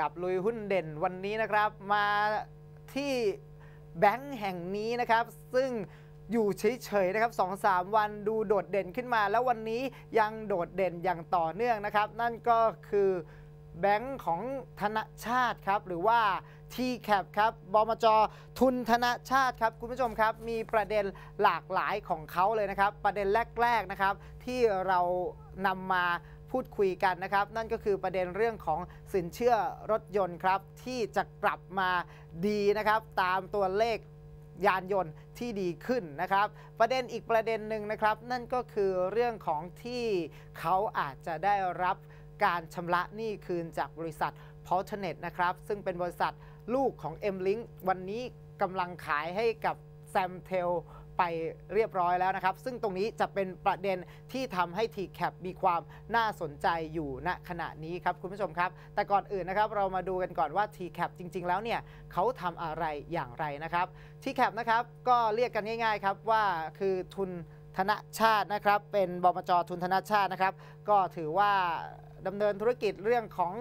กับลุยหุ้นเด่นวันนี้นะครับ มาที่แบงค์แห่งนี้นะครับ ซึ่งอยู่เฉยๆนะครับสองสามวันดูโดดเด่นขึ้นมา แล้ววันนี้ยังโดดเด่นอย่างต่อเนื่องนะครับ นั่นก็คือแบงค์ของธนชาติครับ หรือว่า TCAP ครับบมจทุนธนชาติครับ คุณผู้ชมครับ มีประเด็นหลากหลายของเขาเลยนะครับ ประเด็นแรก ๆนะครับ ที่เรานำมา พูดคุยกันนะครับ นั่นก็คือประเด็นเรื่องของสินเชื่อรถยนต์ครับ ที่จะกลับมาดีนะครับ ตามตัวเลขยานยนต์ที่ดีขึ้นนะครับ ประเด็นอีกประเด็นหนึ่งนะครับ นั่นก็คือเรื่องของที่เขาอาจจะได้รับการชำระหนี้คืนจากบริษัท p o r t e r n e t นะครับ ซึ่งเป็นบริษัทลูกของ M-Link วันนี้กำลังขายให้กับ s a m t e l ไปเรียบร้อยแล้วนะครับ ซึ่งตรงนี้จะเป็นประเด็นที่ทำให้ TCAP มีความน่าสนใจอยู่ณขณะนี้ครับคุณผู้ชมครับ แต่ก่อนอื่นนะครับเรามาดูกันก่อนว่า TCAP จริง ๆ แล้วเนี่ยเขาทำอะไรอย่างไรนะครับ TCAP นะครับก็เรียกกันง่าย ๆ ครับว่าคือทุนธนชาตินะครับ เป็นบมจทุนธนชาตินะครับ ก็ถือว่าดำเนินธุรกิจเรื่องของ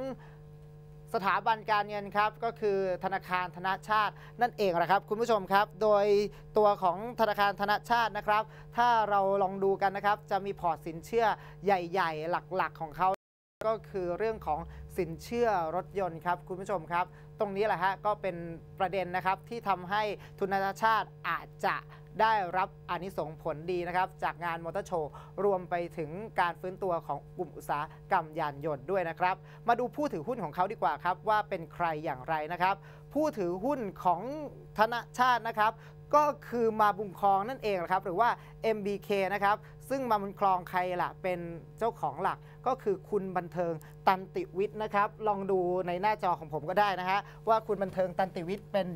สถาบันการเงินครับก็คือธนาคารธนชาตินั่นเองแหละครับ คุณผู้ชมครับ โดยตัวของธนาคารธนชาตินะครับ ถ้าเราลองดูกันนะครับ จะมีพอร์ตสินเชื่อใหญ่ ๆ หลักๆ ของเขา ก็คือเรื่องของสินเชื่อรถยนต์ครับคุณผู้ชมครับ ตรงนี้แหละฮะก็เป็นประเด็นนะครับที่ทำให้ทุนนาชาติอาจจะได้รับอนิสงผลดีนะครับ จากงานมอเตอร์โชว์ รวมไปถึงการฟื้นตัวของกลุ่มอุตสาหกรรมยานยนต์ด้วยนะครับ มาดูผู้ถือหุ้นของเขาดีกว่าครับ ว่าเป็นใครอย่างไรนะครับ ผู้ถือหุ้นของธนชาตินะครับ ก็คือมาบุญคลองนั่นเองนะครับ หรือว่า MBK นะครับ ซึ่งมาบุญคลองใครล่ะเป็นเจ้าของหลักก็คือคุณบันเทิงตันติวิทย์นะครับ ลองดูในหน้าจอของผมก็ได้นะฮะว่าคุณบันเทิงตันติวิทย์เป็น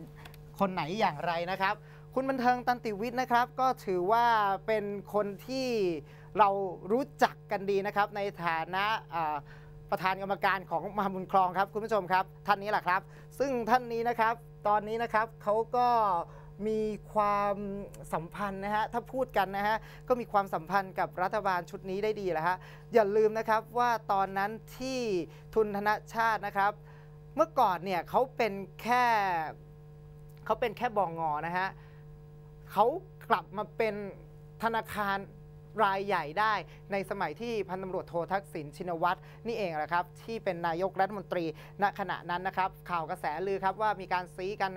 คนไหนอย่างไรนะครับ คุณบันเทิงตันติวิทย์นะครับ ก็ถือว่าเป็นคนที่เรารู้จักกันดีนะครับ ในฐานะประธานกรรมการของมหาบุญคลองครับคุณผู้ชมครับ ท่านนี้แหละครับ ซึ่งท่านนี้นะครับ ตอนนี้นะครับเขาก็ มีความสัมพันธ์นะฮะถ้าพูดกันนะฮะก็มีความสัมพันธ์กับรัฐบาลชุดนี้ได้ดีแหละฮะอย่าลืมนะครับว่าตอนนั้นที่ทุนธนชาตินะครับ เมื่อก่อนเนี่ยเขาเป็นแค่เขาเป็นแค่บองงอนะฮะเขากลับมาเป็นธนาคารรายใหญ่ได้ในสมัยที่พันตำรวจโททักษิณชินวัตรนี่เองแหละครับ ที่เป็นนายกรัฐมนตรีณขณะนั้นนะครับ ข่าวกระแสลือครับว่ามีการซีกัน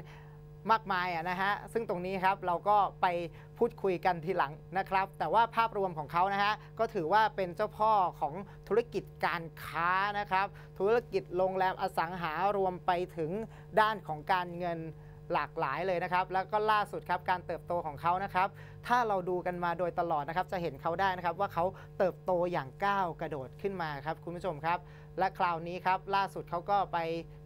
มากมายอะนะฮะซึ่งตรงนี้ครับเราก็ไปพูดคุยกันทีหลังนะครับ แต่ว่าภาพรวมของเขานะฮะก็ถือว่าเป็นเจ้าพ่อของธุรกิจการค้านะครับ ธุรกิจโรงแรมอสังหารวมไปถึงด้านของการเงิน หลากหลายเลยนะครับ แล้วก็ล่าสุดครับการเติบโตของเขานะครับ ถ้าเราดูกันมาโดยตลอดนะครับ จะเห็นเขาได้นะครับว่าเขาเติบโตอย่างก้าวกระโดดขึ้นมาครับคุณผู้ชมครับ และคราวนี้ครับล่าสุดเขาก็ไป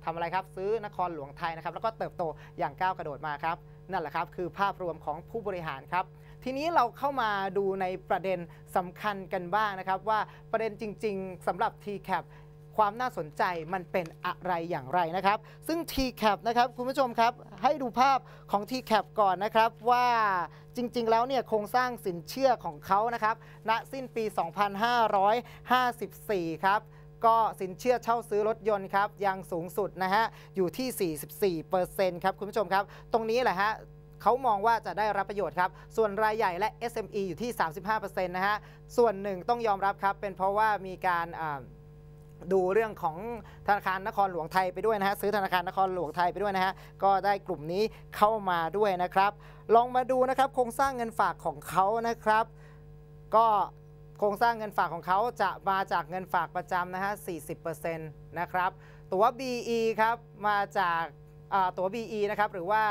ทำอะไรครับซื้อนครหลวงไทยนะครับ แล้วก็เติบโตอย่างก้าวกระโดดมาครับนั่นแหละครับคือภาพรวมของผู้บริหารครับทีนี้เราเข้ามาดูในประเด็นสำคัญกันบ้างนะครับ ว่าประเด็นจริง ๆสำหรับ TCAP ความน่าสนใจมันเป็นอะไรอย่างไรนะครับ ซึ่ง TCAP นะครับคุณผู้ชมครับ ให้ดูภาพของ TCAP ก่อนนะครับว่าจริง ๆ แล้วเนี่ยโครงสร้างสินเชื่อของเขานะครับณสิ้นปี 2554 ครับก็สินเชื่อเช่าซื้อรถยนต์ครับยังสูงสุดนะฮะอยู่ที่ 44%ครับคุณผู้ชมครับ ตรงนี้แหละฮะเขามองว่าจะได้รับประโยชน์ครับ ส่วนรายใหญ่และ SME อยู่ที่ 35%นะฮะส่วนหนึ่งต้องยอมรับครับเป็นเพราะว่ามีการอ่า ดูเรื่องของธนาคารนครหลวงไทยไปด้วยนะฮะซื้อธนาคารนครหลวงไทยไปด้วยนะฮะก็ได้กลุ่มนี้เข้ามาด้วยนะครับ ลองมาดูนะครับโครงสร้างเงินฝากของเขานะครับ ก็โครงสร้างเงินฝากของเขาจะมาจากเงินฝากประจำนะฮะ40%นะครับ ตัว BE ครับมาจาก ตัว BE นะครับหรือว่า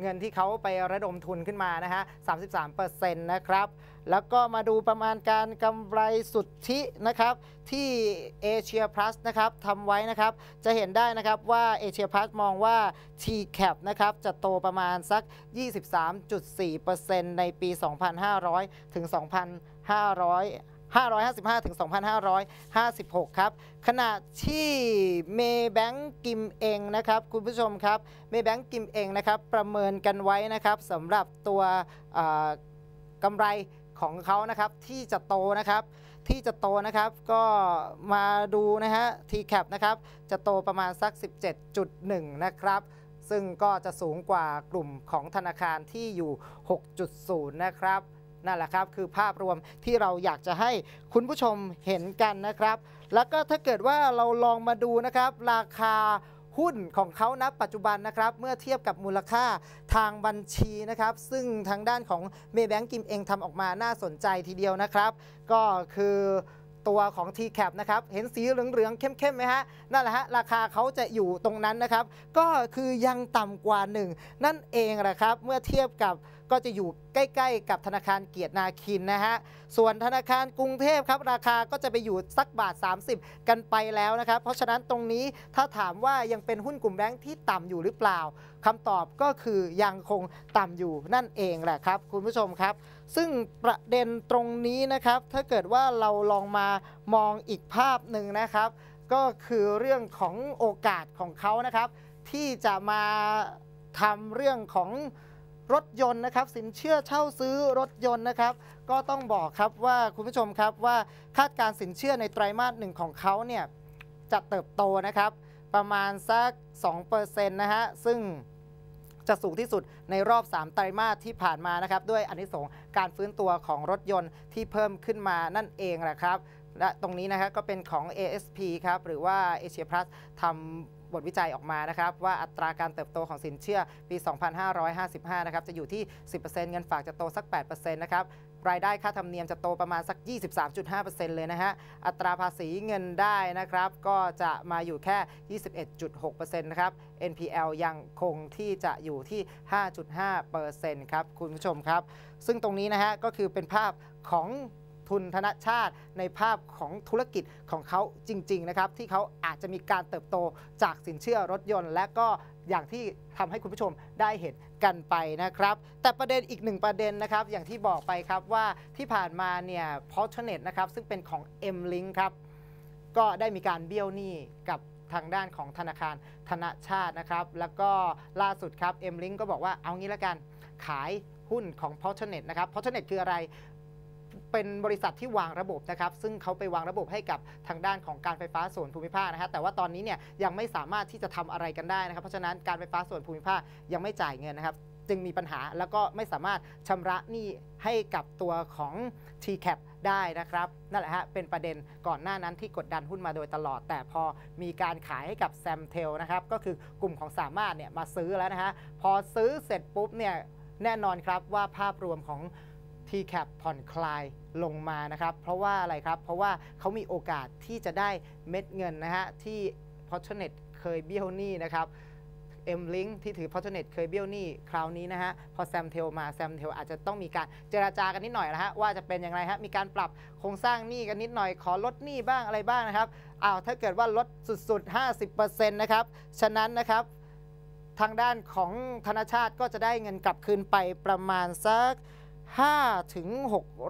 เงินที่เขาไประดมทุนขึ้นมานะฮะ 33%นะครับแล้วก็มาดูประมาณการกำไรสุทธินะครับที่ Asia Plus นะครับทำไว้นะครับ จะเห็นได้นะครับว่า Asia Plus มองว่า TCAP นะครับจะโตประมาณสัก 23.4%ในปี 2,500 ถึง 2,500 555 ถึง 2,556 ครับ ขณะที่เมแบงกิมเองนะครับ คุณผู้ชมครับเมแบงกิมเองนะครับ ประเมินกันไว้นะครับสำหรับตัวอ่อกำไรของเขานะครับที่จะโตนะครับที่จะโตนะครับก็มาดูนะฮะ TCAP นะครับจะโตประมาณสัก 17.1 นะครับ ซึ่งก็จะสูงกว่ากลุ่มของธนาคารที่อยู่ 6.0 นะครับ นั่นแหละครับ คือภาพรวมที่เราอยากจะให้คุณผู้ชมเห็นกันนะครับ แล้วก็ถ้าเกิดว่าเราลองมาดูนะครับ ราคาหุ้นของเขาณปัจจุบันนะครับ เมื่อเทียบกับมูลค่าทางบัญชีนะครับ ซึ่งทางด้านของเมย์แบงกิมเองทำออกมาน่าสนใจทีเดียวนะครับ ก็คือตัวของ TCAP นะครับ เห็นสีเหลืองๆ เข้มๆไหมฮะ นั่นแหละฮะ ราคาเขาจะอยู่ตรงนั้นนะครับ ก็คือยังต่ำกว่า 1 นั่นเองแหละครับ เมื่อเทียบกับ ก็จะอยู่ใกล้ ๆ กับธนาคารเกียรตินาคินนะฮะ ส่วนธนาคารกรุงเทพครับ ราคาก็จะไปอยู่สักบาท 30 กันไปแล้วนะครับ เพราะฉะนั้นตรงนี้ถ้าถามว่ายังเป็นหุ้นกลุ่มแบงค์ที่ต่ำอยู่หรือเปล่าคำตอบก็คือยังคงต่ำอยู่นั่นเองแหละครับ คุณผู้ชมครับ ซึ่งประเด็นตรงนี้นะครับ ถ้าเกิดว่าเราลองมามองอีกภาพหนึ่งนะครับ ก็คือเรื่องของโอกาสของเขานะครับ ที่จะมาทำเรื่องของ รถยนต์นะครับสินเชื่อเช่าซื้อรถยนต์นะครับ ก็ต้องบอกครับว่าคุณผู้ชมครับว่าคาดการสินเชื่อในไตรมาสหนึ่งของเขาเนี่ยจะเติบโตนะครับ ประมาณสัก2%นะฮะซึ่งจะสูงที่สุดในรอบ 3 ไตรมาสที่ผ่านมานะครับ ด้วยอานิสงการฟื้นตัวของรถยนต์ที่เพิ่มขึ้นมานั่นเองแหละครับ และตรงนี้นะครับก็เป็นของ ASP ครับ หรือว่า Asia Plus ทำ บทวิจัยออกมานะครับว่าอัตราการเติบโตของสินเชื่อปี 2555 นะครับจะอยู่ที่ 10%เงินฝากจะโตสัก 8%นะครับรายได้ค่าธรรมเนียมจะโตประมาณสัก 23.5%เลยนะฮะ อัตราภาษีเงินได้นะครับ ก็จะมาอยู่แค่ 21.6%นะครับ NPL ยังคงที่จะอยู่ที่ 5.5%ครับ คุณผู้ชมครับ ซึ่งตรงนี้นะฮะก็คือเป็นภาพของ ทุนธนชาติ ในภาพของธุรกิจของเขาจริง ๆ นะครับ ที่เขาอาจจะมีการเติบโตจากสินเชื่อรถยนต์ และก็อย่างที่ทำให้คุณผู้ชมได้เห็นกันไปนะครับ แต่ประเด็นอีกหนึ่งประเด็นนะครับ อย่างที่บอกไปครับว่าที่ผ่านมาเนี่ย p o r t u n e t นะครับซึ่งเป็นของ M-Link ครับก็ได้มีการเบี้ยวหนี้กับทางด้านของธนาคารธนชาตินะครับ แล้วก็ล่าสุดครับ M-Link ก็บอกว่าเอางี้ละกันขายหุ้นของ p o r t u n e t นะครับ p o r t u n e t คืออะไร เป็นบริษัทที่วางระบบนะครับ ซึ่งเขาไปวางระบบให้กับทางด้านของการไฟฟ้าส่วนภูมิภาคนะฮะแต่ว่าตอนนี้เนี่ยยังไม่สามารถที่จะทำอะไรกันได้นะครับ เพราะฉะนั้นการไฟฟ้าส่วนภูมิภาคยังไม่จ่ายเงินนะครับ จึงมีปัญหาแล้วก็ไม่สามารถชำระหนี้ให้กับตัวของ TCAP ได้นะครับ นั่นแหละฮะ เป็นประเด็นก่อนหน้านั้นที่กดดันหุ้นมาโดยตลอด แต่พอมีการขายให้กับ s a m t e l นะครับ ก็คือกลุ่มของสามารถเนี่ยมาซื้อแล้วนะฮะ พอซื้อเสร็จปุ๊บเนี่ยแน่นอนครับว่าภาพรวมของ TCAP ผ่อนคลายลงมานะครับ เพราะว่าอะไรครับ เพราะว่าเขามีโอกาสที่จะได้เม็ดเงินนะฮะที่ p o r t u n e t เคยเบี้ยวหนี้นะครับ M-Link ที่ถือ p o r t u n e t เคยเบี้ยวหนี้คราวนี้นะฮะ พอ s a m t e l มา s a m t e l อาจจะต้องมีการเจราจากันนิดหน่อยนะฮะ ว่าจะเป็นอย่างไรฮะ มีการปรับโครงสร้างหนี้กันนิดหน่อยขอลดหนี้บ้างอะไรบ้างนะครับอ้าวถ้าเกิดว่าลดสุดๆ 50%นะครับ ฉะนั้นนะครับ ทางด้านของธนชาติก็จะได้เงินกลับคืนไปประมาณสัก 5ถึง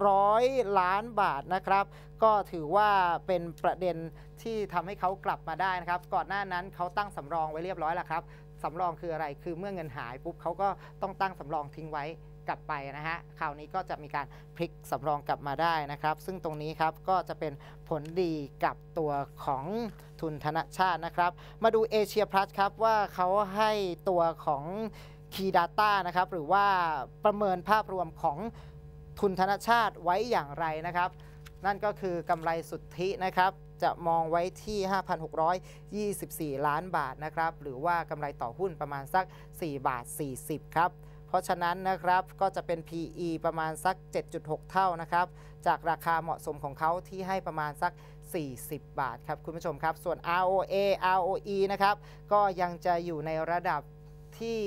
600 ล้านบาทนะครับ ก็ถือว่าเป็นประเด็นที่ทำให้เขากลับมาได้นะครับ ก่อนหน้านั้นเขาตั้งสำรองไว้เรียบร้อยแล้วครับสำรองคืออะไรคือเมื่อเงินหายปุ๊บเขาก็ต้องตั้งสำรองทิ้งไว้กลับไปนะฮะ คราวนี้ก็จะมีการพลิกสำรองกลับมาได้นะครับ ซึ่งตรงนี้ครับก็จะเป็นผลดีกับตัวของทุนธนชาตินะครับ มาดูเอเชียพลัสครับว่าเขาให้ตัวของ Key Data นะครับหรือว่าประเมินภาพรวมของทุนธนชาติไว้อย่างไรนะครับ นั่นก็คือกำไรสุทธินะครับ จะมองไว้ที่ 5,624 ล้านบาทนะครับ หรือว่ากำไรต่อหุ้นประมาณสัก 4 บาท 40 ครับ เพราะฉะนั้นนะครับก็จะเป็น PE ประมาณสัก 7.6 เท่านะครับ จากราคาเหมาะสมของเขาที่ให้ประมาณสัก40 บาทครับ คุณผู้ชมครับ ส่วน ROA ROE นะครับ ก็ยังจะอยู่ในระดับที่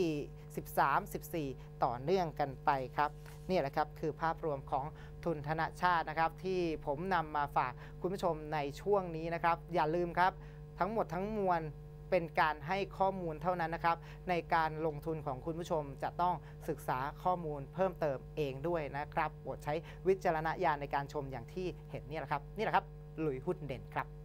13 14 ต่อเนื่องกันไปครับนี่แหละครับคือภาพรวมของทุนธนชาตินะครับ ที่ผมนำมาฝากคุณผู้ชมในช่วงนี้นะครับ อย่าลืมครับ ทั้งหมดทั้งมวลเป็นการให้ข้อมูลเท่านั้นนะครับ ในการลงทุนของคุณผู้ชมจะต้องศึกษาข้อมูลเพิ่มเติมเองด้วยนะครับโปรดใช้วิจารณญาณในการชมอย่างที่เห็นนี่แหละครับ นี่แหละครับหลุยหุ้นเด่นครับ